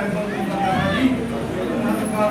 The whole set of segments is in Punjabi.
ਹੈ ਤੋਂ ਦੀ ਸਰਦਾਰ ਜੀ ਨਮਸਕਾਰ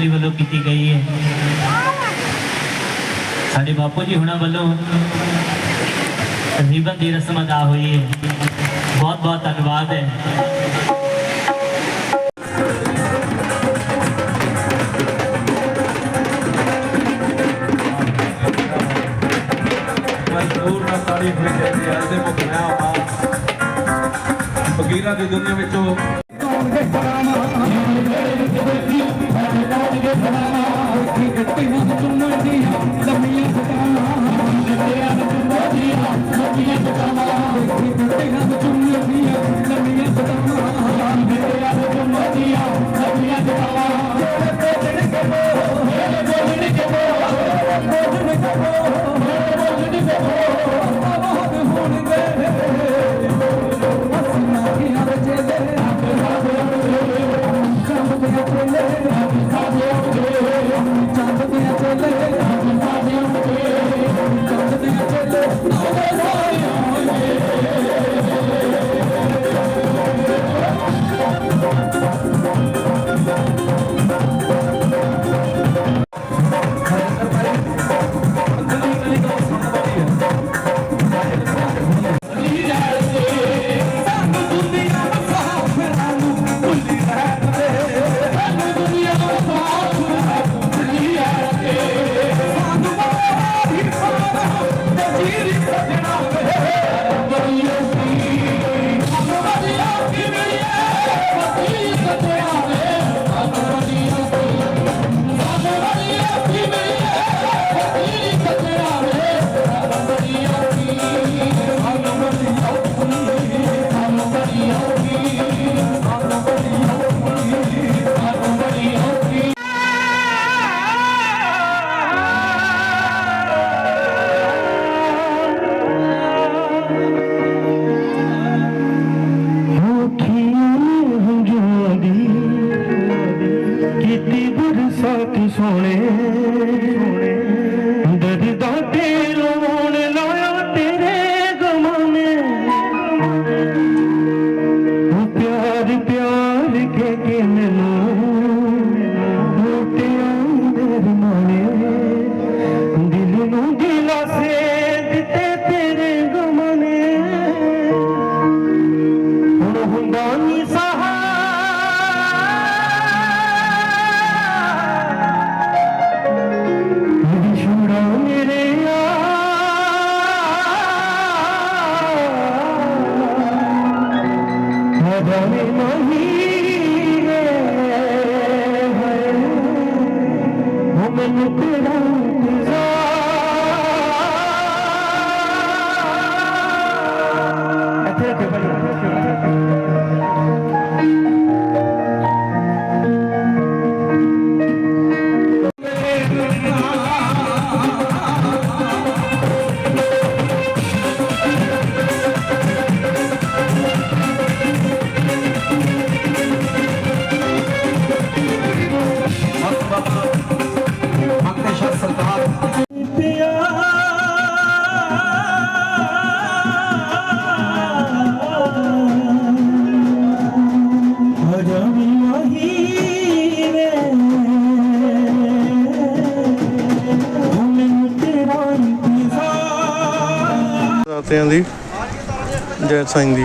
ਜੱਜ ਵੱਲੋਂ ਕੀਤੀ ਗਈ ਹੈ। ਸਾਡੇ ਬਾਪੂ ਜੀ ਹੁਣਾਂ ਵੱਲੋਂ ਰੀਬਨ ਦੀ ਰਸਮ ਅਦਾ ਹੋਈ ਹੈ। ਬਹੁਤ ਬਹੁਤ ਧੰਨਵਾਦ ਹੈ। ਮਜ਼ਦੂਰ ਵਿੱਚੋਂ ਰਾਜ ਦੇ ਸਵਾਨਾ ਉੱਠੀ ਗੱਟੀਆਂ ਚੁੰਨਾਂ ਦੀਆਂ ਲੰਮੀਆਂ ਸਤਾਵਾਂ ਗੱਟੀਆਂ ਚੁੰਨਾਂ ਦੀਆਂ ਲੰਮੀਆਂ ਸਤਾਵਾਂ ਸੋਹਣੇ ਸੋਹਣੇ। ਹੋ ਮੈਨੂੰ ਦਾਤਿਆਂ ਦੀ, ਜੈ ਸਾਈਂ ਦੀ।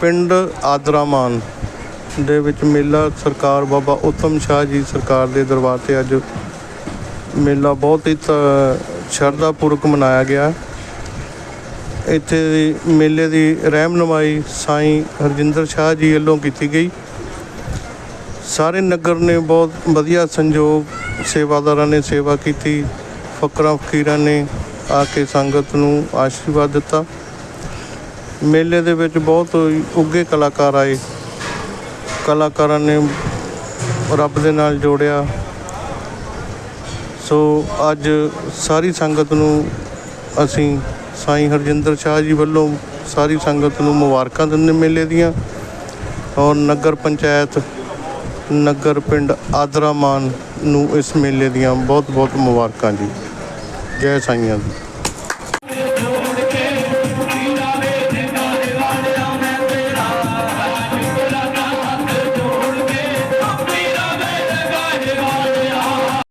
ਪਿੰਡ ਆਦਰਾਮਾਨ ਦੇ ਵਿੱਚ ਮੇਲਾ ਸਰਕਾਰ ਬਾਬਾ ਉਤਮ ਸ਼ਾਹ ਜੀ ਸਰਕਾਰ ਦੇ ਦਰਬਾਰ ਤੇ ਅੱਜ ਮੇਲਾ ਬਹੁਤ ਹੀ ਧ- ਸ਼ਰਧਾਪੂਰਵਕ ਮਨਾਇਆ ਗਿਆ। ਇੱਥੇ ਦੀ ਮੇਲੇ ਦੀ ਰਹਿਨਮਾਈ ਸਾਈਂ ਹਰਜਿੰਦਰ ਸ਼ਾਹ ਜੀ ਵੱਲੋਂ ਕੀਤੀ ਗਈ। ਸਾਰੇ ਨਗਰ ਨੇ ਬਹੁਤ ਵਧੀਆ ਸੰਯੋਗ ਸੇਵਾਦਾਰਾਂ ਨੇ ਸੇਵਾ ਕੀਤੀ, ਫਕਰਾਂ, ਫਕੀਰਾਂ ਨੇ ਆ ਕੇ ਸੰਗਤ ਨੂੰ ਆਸ਼ੀਰਵਾਦ ਦਿੱਤਾ। ਮੇਲੇ ਦੇ ਵਿੱਚ ਬਹੁਤ ਹੀ ਉੱਘੇ ਕਲਾਕਾਰ ਆਏ। ਕਲਾਕਾਰਾਂ ਨੇ ਰੱਬ ਦੇ ਨਾਲ ਜੋੜਿਆ। ਸੋ ਅੱਜ ਸਾਰੀ ਸੰਗਤ ਨੂੰ ਅਸੀਂ ਸਾਈਂ ਹਰਜਿੰਦਰ ਸ਼ਾਹ ਜੀ ਵੱਲੋਂ ਸਾਰੀ ਸੰਗਤ ਨੂੰ ਮੁਬਾਰਕਾਂ ਦਿੰਦੇ ਮੇਲੇ ਦੀਆਂ। ਔਰ ਨਗਰ ਪੰਚਾਇਤ, ਨਗਰ ਪਿੰਡ ਆਦਰਾਮਾਨ ਨੂੰ ਇਸ ਮੇਲੇ ਦੀਆਂ ਬਹੁਤ ਬਹੁਤ ਮੁਬਾਰਕਾਂ ਜੀ। ਜੈ ਸਾਈਆਂ ਦੀ